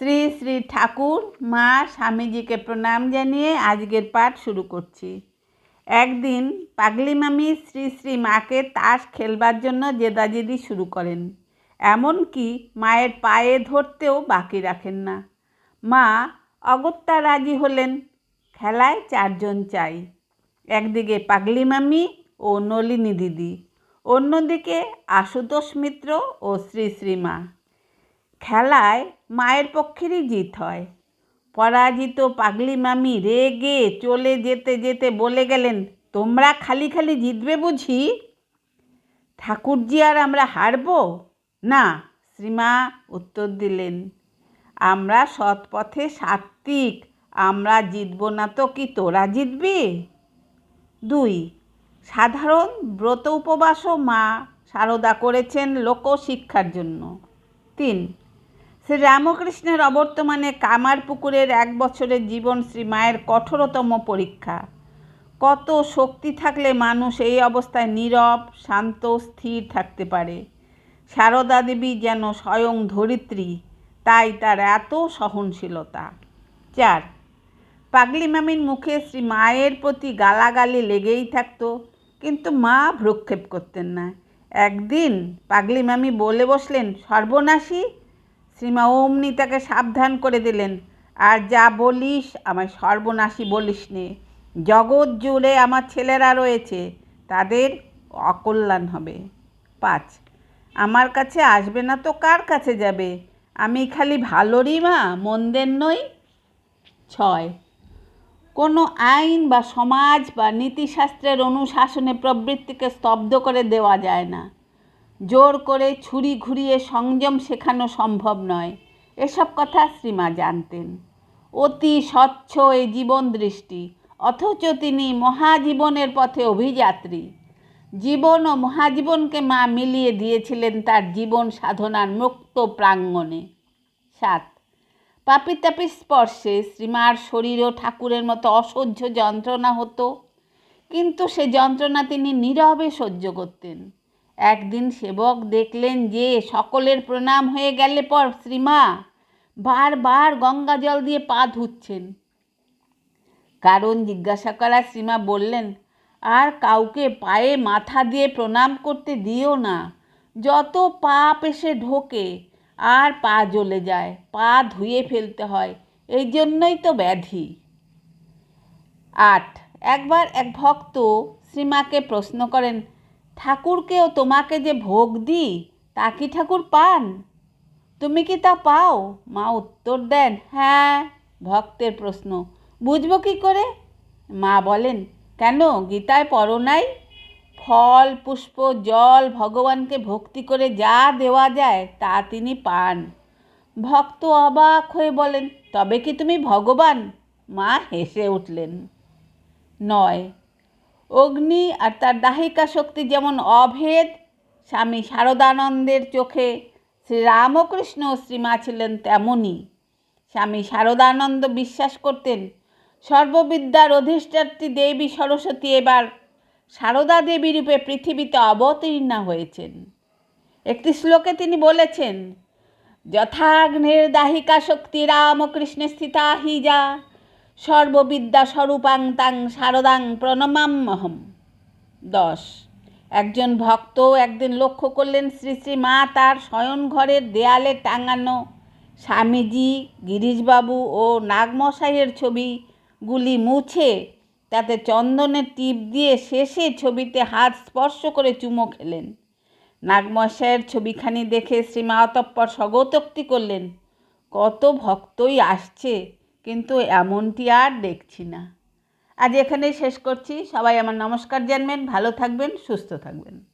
শ্রী শ্রী ঠাকুর মা স্বামীজিকে প্রণাম জানিয়ে আজকের পাঠ শুরু করছি। একদিন পাগলি মামি শ্রী শ্রী মাকে তাস খেলবার জন্য জেদাজেদি শুরু করেন। এমনকি মায়ের পায়ে ধরতেও বাকি রাখেন না। মা অগত্যা রাজি হলেন, খেলায় চারজন চাই। একদিকে পাগলি মামি ও নলিনী দিদি, অন্যদিকে আশুতোষ মিত্র ও শ্রী শ্রীমা খেলায় মায়ের পক্ষেরই জিত হয়। পরাজিত পাগলি মামি রেগে চলে যেতে যেতে বলে গেলেন, তোমরা খালি খালি জিতবে বুঝি? ঠাকুরজি আর আমরা হারব? না, শ্রীমা উত্তর দিলেন, আমরা সৎ পথে সাত্ত্বিক আমরা জিতব না তো কি তোরা জিতবি? দুই, সাধারণ ব্রত উপবাসও মা সারদা করেছেন লোকশিক্ষার জন্য। তিন শ্রী রামকৃষ্ণের অবর্তমানে কামার পুকুরের এক বছরের জীবন শ্রী মায়ের কঠোরতম পরীক্ষা। কত শক্তি থাকলে মানুষ এই অবস্থায় নীরব, শান্ত, স্থির থাকতে পারে। সারদা দেবী যেন স্বয়ং ধরিত্রী, তাই তার এত সহনশীলতা। চার, পাগলি মামির মুখে শ্রী মায়ের প্রতি গালাগালি লেগেই থাকতো, কিন্তু মা ভ্রক্ষেপ করতেন না। একদিন পাগলি মামি বলে বসলেন, সর্বনাশী শ্রীমা অমনি তাকে সাবধান করে দিলেন। আর যা বলিস, আমায় সর্বনাশী বলিস নে জগৎ জুড়ে আমার ছেলেরা রয়েছে, তাদের অকল্যাণ হবে। পাঁচ, আমার কাছে আসবে না তো কার কাছে যাবে? আমি খালি ভালোরই মা, মন্দের নই? ছয়, কোনো আইন বা সমাজ বা নীতিশাস্ত্রের অনুশাসনে প্রবৃত্তিকে স্তব্ধ করে দেওয়া যায় না। জোর করে ছুরি ঘুরিয়ে সংযম শেখানো সম্ভব নয়। এসব কথা শ্রীমা জানতেন। অতি স্বচ্ছ এই জীবন দৃষ্টি, অথচ তিনি মহাজীবনের পথে অভিযাত্রী। জীবন ও মহাজীবনকে মা মিলিয়ে দিয়েছিলেন তার জীবন সাধনার মুক্ত প্রাঙ্গণে। সাত পাপি তাপি স্পর্শে শ্রীমার শরীর ও ঠাকুরের মতো অসহ্য যন্ত্রণা হতো, কিন্তু সে যন্ত্রণা তিনি নীরবে সহ্য করতেন। একদিন সেবক দেখলেন যে সকলের প্রণাম হয়ে গেলে পর শ্রীমা বারবার গঙ্গা জল দিয়ে পা ধুচ্ছেন। কারণ জিজ্ঞাসা করা শ্রীমা বললেন, আর কাউকে পায়ে মাথা দিয়ে প্রণাম করতে দিও না। যত পা পেশে ঢোকে, আর পা জ্বলে যায়, পা ধুয়ে ফেলতে হয়, এই জন্যই তো ব্যাধি। আট, একবার এক ভক্ত শ্রীমাকে প্রশ্ন করেন ঠাকুরকেও তোমাকে যে ভোগ দিই, তা কি ঠাকুর পান? তুমি কি তা পাও? মা উত্তর দেন হ্যাঁ ভক্তের প্রশ্ন। বুঝব কি করে? মা বলেন, কেন? গীতায় পড়ো নাই? ফল, পুষ্প, জল ভগবানকে ভক্তি করে যা দেওয়া যায়, তা তিনি পান। ভক্ত অবাক হয়ে বলেন, তবে কি তুমি ভগবান? মা হেসে উঠলেন। নয় অগ্নি আর তার দাহিকা শক্তি যেমন অভেদ, স্বামী শারদানন্দের চোখে শ্রীরামকৃষ্ণ শ্রীমা ছিলেন তেমনই স্বামী শারদানন্দ বিশ্বাস করতেন, সর্ববিদ্যার অধিষ্ঠাত্রী দেবী সরস্বতী এবার সারদা দেবী রূপে পৃথিবীতে অবতীর্ণা হয়েছেন। একটি শ্লোকে তিনি বলেছেন, যথাগ্নের দাহিকা শক্তি রামকৃষ্ণে স্থিতা হি যা সর্ববিদ্যা স্বরূপাং তাং শারদাং প্রণমাম্যহম দশ, একজন ভক্ত একদিন লক্ষ্য করলেন শ্রী শ্রী মা তার শয়ন ঘরের দেয়ালে টাঙানো স্বামীজি, গিরিশবাবু ও নাগমশাইয়ের ছবিগুলি মুছে তাতে চন্দনের টিপ দিয়ে শেষে ছবিতে হাত স্পর্শ করে চুমো খেলেন। নাগমশাইয়ের ছবিখানি দেখে শ্রীমা অতঃপর স্বগতোক্তি করলেন, কত ভক্তই আসছে কিন্তু এমনটি আর দেখছি না। আজ এখানেই শেষ করছি। সবাই আমার নমস্কার জানবেন, ভালো থাকবেন, সুস্থ থাকবেন।